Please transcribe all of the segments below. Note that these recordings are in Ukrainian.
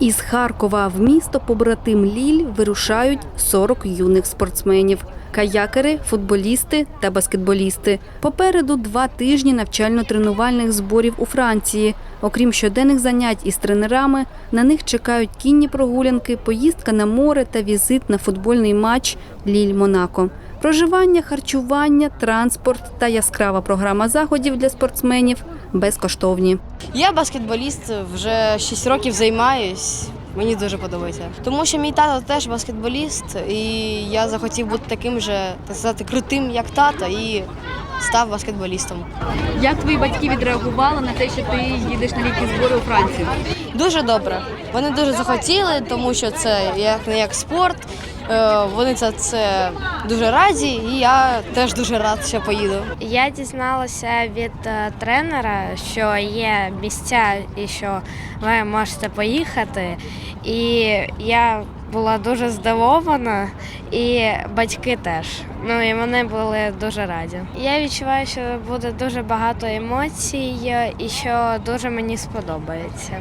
Із Харкова в місто побратим Ліль вирушають 40 юних спортсменів. Каякери, футболісти та баскетболісти. Попереду два тижні навчально-тренувальних зборів у Франції. Окрім щоденних занять із тренерами, на них чекають кінні прогулянки, поїздка на море та візит на футбольний матч Ліль-Монако. Проживання, харчування, транспорт та яскрава програма заходів для спортсменів безкоштовні. Я баскетболіст, вже 6 років займаюсь. Мені дуже подобається. Тому що мій тато теж баскетболіст, і я захотів бути таким же, так сказати, крутим, як тато, і став баскетболістом. Як твої батьки відреагували на те, що ти їдеш на літні збори у Францію? Дуже добре. Вони дуже захотіли, тому що це як не як спорт. Е, Вони це, це дуже раді, і я теж дуже рад, що поїду. Я дізналася від е, тренера, що є місця і що ви можете поїхати. І я була дуже здивована, і батьки теж. Ну і вони були дуже раді. Я відчуваю, що буде дуже багато емоцій і що дуже мені сподобається.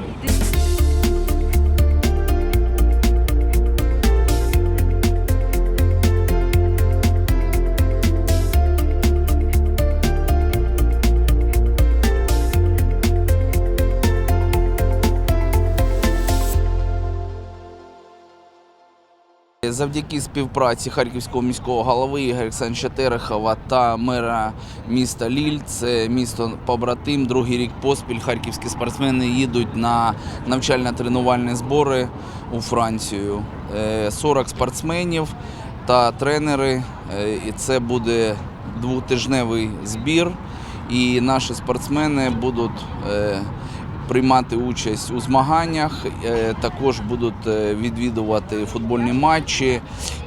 Завдяки співпраці харківського міського голови Ігоря Олександровича Терехова та мера міста Ліль, це місто побратим. Другий рік поспіль харківські спортсмени їдуть на навчально-тренувальні збори у Францію. Е, 40 спортсменів та тренери. Е, І це буде двотижневий збір. І наші спортсмени будуть е, приймати участь у змаганнях, е, також будуть е, відвідувати футбольні матчі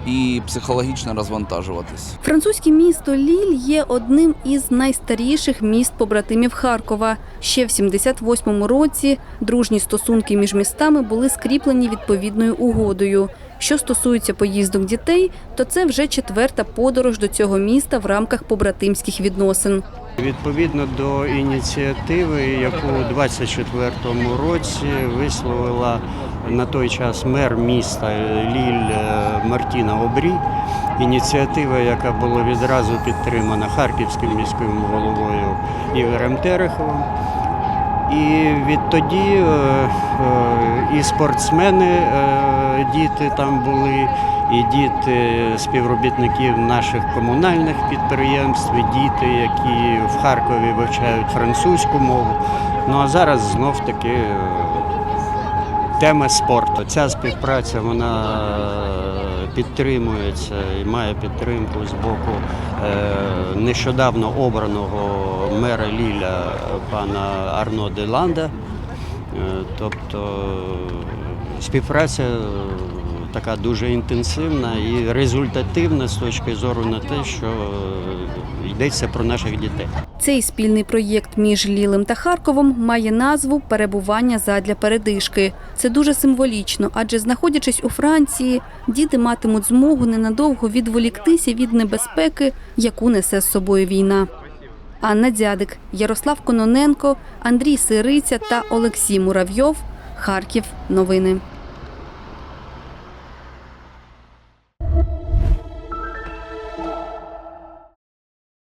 і психологічно розвантажуватись. Французьке місто Ліль є одним із найстаріших міст побратимів Харкова. Ще в 78-му році дружні стосунки між містами були скріплені відповідною угодою. Що стосується поїздок дітей, то це вже четверта подорож до цього міста в рамках побратимських відносин. Відповідно до ініціативи, яку у 24-му році висловила на той час мер міста Ліль е, Мартіна Обрі, ініціатива, яка була відразу підтримана харківським міським головою Ігорем Тереховим. І відтоді е, е, і спортсмени, діти там були, і діти співробітників наших комунальних підприємств, і діти, які в Харкові вивчають французьку мову. Ну а зараз знов таки е, тема спорту. Ця співпраця вона е, підтримується і має підтримку з боку е, нещодавно обраного мера Ліля пана Арно Деланда. Тобто співпраця така дуже інтенсивна і результативна з точки зору на те, що е, йдеться про наших дітей. Цей спільний проєкт між Лілем та Харковом має назву Перебування задля передишки. Це дуже символічно, адже знаходячись у Франції, діти матимуть змогу ненадовго відволіктися від небезпеки, яку несе з собою війна. Анна Дзядик, Ярослав Кононенко, Андрій Сириця та Олексій Муравйов. Харків. Новини.